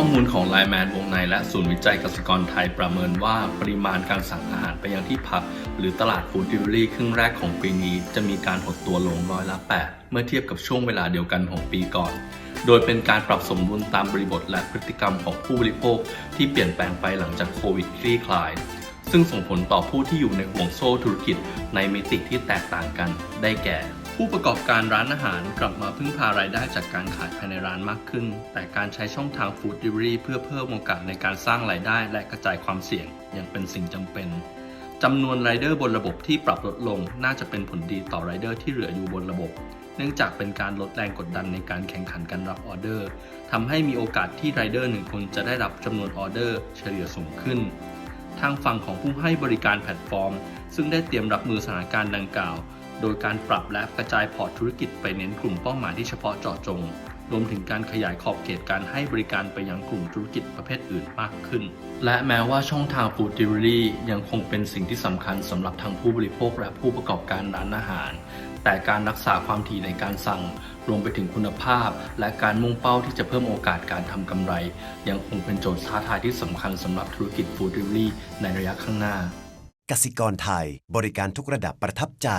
ข้อมูลของไลแมนวงในและศูนย์วิจัยกสิกรไทยประเมินว่าปริมาณการสั่งอาหารไปยังที่พัก หรือตลาดฟู้ดดิวรี่ครึ่งแรกของปีนี้ จะมีการหดตัวลงร้อยละ 8 เมื่อเทียบกับช่วงเวลาเดียวกันของปีก่อน โดยเป็นการปรับสมดุลตามบริบทและพฤติกรรมของผู้บริโภคที่เปลี่ยนแปลงไปหลังจากโควิดคลี่คลาย ซึ่งส่งผลต่อผู้ที่อยู่ในห่วงโซ่ธุรกิจในมิติที่แตกต่างกันได้แก่ ผู้ประกอบการร้านอาหารกลับมาพึ่งพารายได้จากการขายภายในร้านมากขึ้น แต่การใช้ช่องทางฟู้ดดิลิเวอรี่เพื่อเพิ่มโอกาสในการสร้างรายได้และกระจายความเสี่ยงยังเป็นสิ่งจำเป็นจำนวนไรเดอร์บนระบบที่ปรับลดลงน่าจะเป็นผลดีต่อไรเดอร์ที่เหลืออยู่บนระบบ เนื่องจากเป็นการลดแรงกดดันในการแข่งขันการรับออเดอร์ทำให้มีโอกาสที่ไรเดอร์หนึ่งคนจะได้รับจำนวนออเดอร์เฉลี่ยสูงขึ้น ทางฝั่งของผู้ให้บริการแพลตฟอร์ม ซึ่งได้เตรียมรับมือสถานการณ์ดังกล่าว โดยการปรับและกระจายพอร์ตธุรกิจไปเน้นกลุ่มเป้าหมายที่เฉพาะเจาะจง รวมถึงการขยายขอบเขตการให้บริการไปยังกลุ่มธุรกิจประเภทอื่นมากขึ้น และแม้ว่าช่องทางฟู้ดดิลิเวอรี่ยังคงเป็นสิ่งที่สำคัญสำหรับทั้งผู้บริโภคและผู้ประกอบการร้านอาหาร แต่การรักษาความถี่ในการสั่ง รวมไปถึงคุณภาพ และการมุ่งเป้าที่จะเพิ่มโอกาสการทำกำไร ยังคงเป็นโจทย์ท้าทายที่สำคัญสำหรับธุรกิจฟู้ดดิลิเวอรี่ในระยะข้างหน้ากสิกรไทย บริการทุกระดับประทับใจ